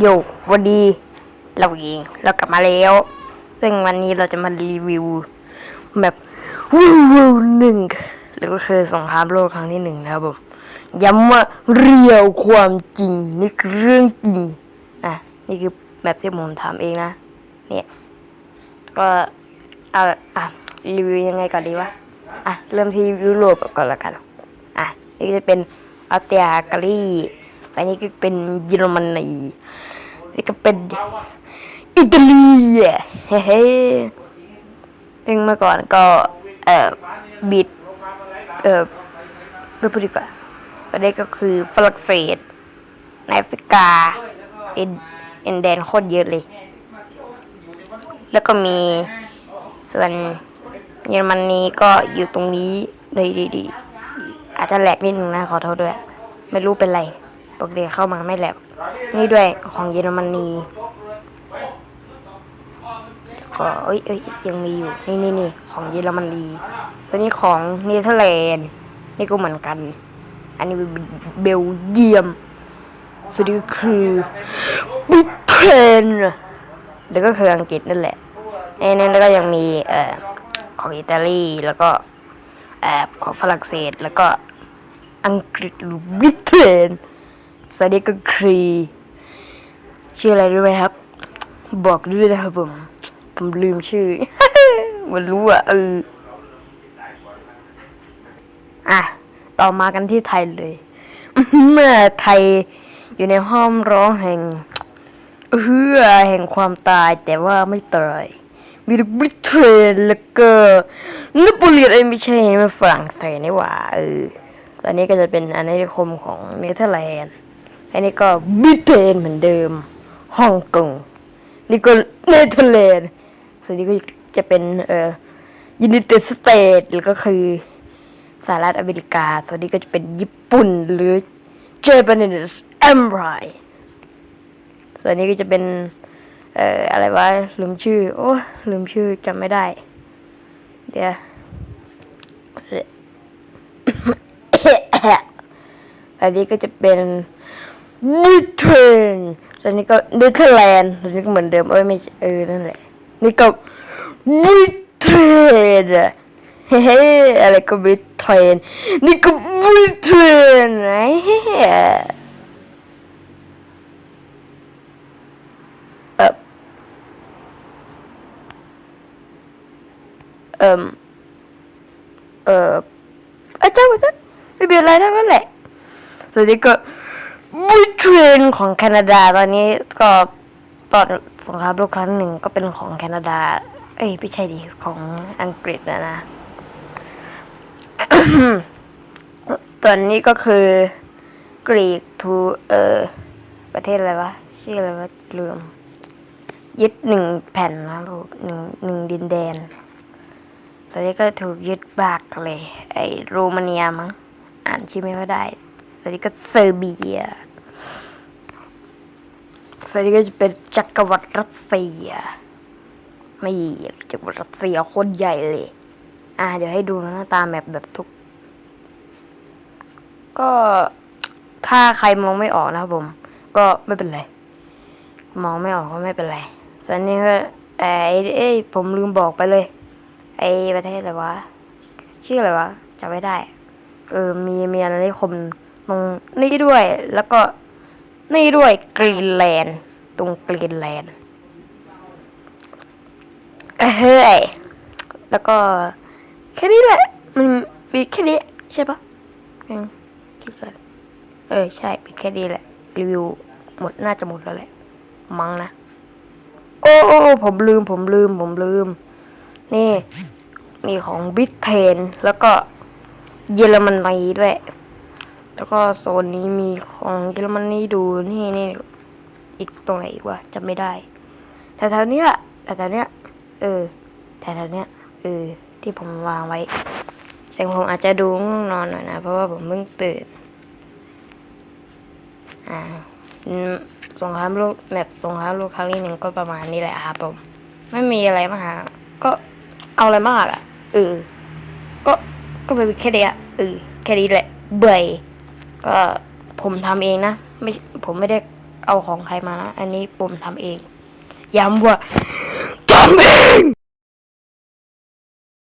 โยวันดี เราเองเรากลับมาแล้ว ซึ่งวันนี้เราจะมารีวิวแบบวิวหนึ่งหรือก็คือสงครามโลกครั้งที่หนึ่งนะครับผมย้ำว่าเรียวความจริง นี่คือเรื่องจริงอะนี่คือแบบที่ผมทำเองนะ เนี่ย ก็เอาอะรีวิวยังไงก่อนดีวะอะเริ่มที่ยุโรปก่อนละกัน อะนี่จะเป็นออสเตรียกาลี อันนี้ก็เป็นเยอรมนีนี่ก็เป็นอิตาลีเฮ้เฮ้ซึ่งเมื่อก่อนก็เอ่อบิดเอ่อไม่พูดดีกว่าประเด็นก็คือฝรั่งเศสในแอฟริกาอินอินแดนโคตรเยอะเลย แล้วก็มีส่วนเยอรมนีก็อยู่ตรงนี้เลยดีๆอาจจะแหลกนิดนึงนะขอโทษด้วย ไม่รู้เป็นไร ปกติเข้ามาไม่แหลกนี่ด้วยของเยอรมนีก็เอ้ยเอ้ยยังมีอยู่ นี่นี่นี่ของเยอรมนีตัวนี้ของเนเธอร์แลนด์นี่ก็เหมือนกัน อันนี้เบลเยียมสุดที่คือบิเทนแล้วก็คืออังกฤษนั่นแหละไอ้นั่นแล้วก็ยังมีเอ่อของอิตาลีแล้วก็เอ่อของฝรั่งเศสแล้วก็อังกฤษหรือบริเตน สวัสดีก็คือชื่ออะไรรู้ไหมครับ บอกด้วยนะครับผม ผมลืมชื่อ มันรู้อะเอออะ ต่อมากันที่ไทยเลย เมื่อไทยอยู่ในห้อมร้องแห่งเฮือแห่งความตายแต่ว่าไม่ตายมีบริเตนแล้วก็นโปเลียนไม่ใช่มันฝรั่งเศสนี่หว่าเออส่วนนี้ก็จะเป็นอาณานิคมของเนเธอร์แลนด์ อันนี้ก็บิเตนเหมือนเดิมฮ่องกงนี่ก็เนเธอร์แลนด์ส่วนนี้ก็จะเป็นเอ่อยูนิเต็ดสเตทหรือก็คือสหรัฐอเมริกา ส่วนนี้ก็จะเป็นญี่ปุ่นหรือ Japanese Empire ส่วนนี้ก็จะเป็นเอ่ออะไรวะลืมชื่อ โอ้ลืมชื่อจำไม่ได้ เดี๋ยวอันนี้ก็จะเป็น บริเตนส่วนนี้ก็เนเธอร์แลนด์ส่วนนี้ก็เหมือนเดิมเอ้ยไม่เออนั่นแหละ นี่ก็บริเตนเฮ้อะไรก็บริเตนนี่ก็บริเตนไอ้เฮ้เออเอ่มเอออาจารย์อาจารย์ไม่เป็นไรทั้งนั้นแหละส่วนนี้ก็ บูเทรนของแคนาดาตอนนี้ก็ตอนสงครามโลกครั้งหนึ่งก็เป็นของแคนาดา เอ้ยไม่ใช่ดิของอังกฤษนะนะส่วนนี้ก็คือกรีกทูเออประเทศอะไรวะชื่ออะไรวะลืมยึดหนึ่งแผ่นนะลูกหนึ่งหนึ่งดินแดนส่วนนี้ก็ถูกยึดบากเลย ไอโรมาเนียมั้งอ่านชื่อไม่ค่อยได้ สวัสดีก็เซอร์เบียสวัสดีก็จะเป็นจักรวรรดิรัสเซีย ไม่จักรวรรดิรัสเซียโคตรใหญ่เลย อ่าเดี๋ยวให้ดูหน้าตาแมปแบบทุก ก็ถ้าใครมองไม่ออกนะครับผม ก็ไม่เป็นไร มองไม่ออกก็ไม่เป็นไร ส่วนนี้ก็ไอ้เอ้ยผมลืมบอกไปเลย ไอ้ประเทศอะไรวะ ชื่ออะไรวะจำไม่ได้ เออมีมีอาณานิคม ตรงนี่ด้วยแล้วก็นี่ด้วยกรีนแลนด์ตรงกรีนแลนด์เฮ้ยแล้วก็แค่นี้แหละ มันมีแค่นี้ใช่ปะอืมคิดก่อนเออใช่มีแค่นี้แหละ รีวิวหมดน่าจะหมดแล้วแหละ มั้งนะ โอ้โอ้ผมลืมผมลืมผมลืม นี่ มีของบริเตนแล้วก็เยอรมนีด้วย แล้วก็โซนนี้มีของเยอรมนีดูนี่นี่อีกตรงไหนอีกวะจำไม่ได้แถวๆเนี้ยแถวๆเนี้ยเออแถวๆเนี้ยเออที่ผมวางไว้เสียงผมอาจจะดูง่วงนอนหน่อยนะ เพราะว่าผมเพิ่งตื่นอ่าสงครามโลกแบบสงครามโลกครั้งที่หนึ่งก็ประมาณนี้แหละครับผมไม่มีอะไรมากก็เอาอะไรมากอะเออก็ก็เป็นแค่เดียวเออแค่นี้แหละเบื่อ ก็ผมทำเองนะไม่ผมไม่ได้เอาของใครมานะ อันนี้ผมทำเอง ย้ำว่าทำเอง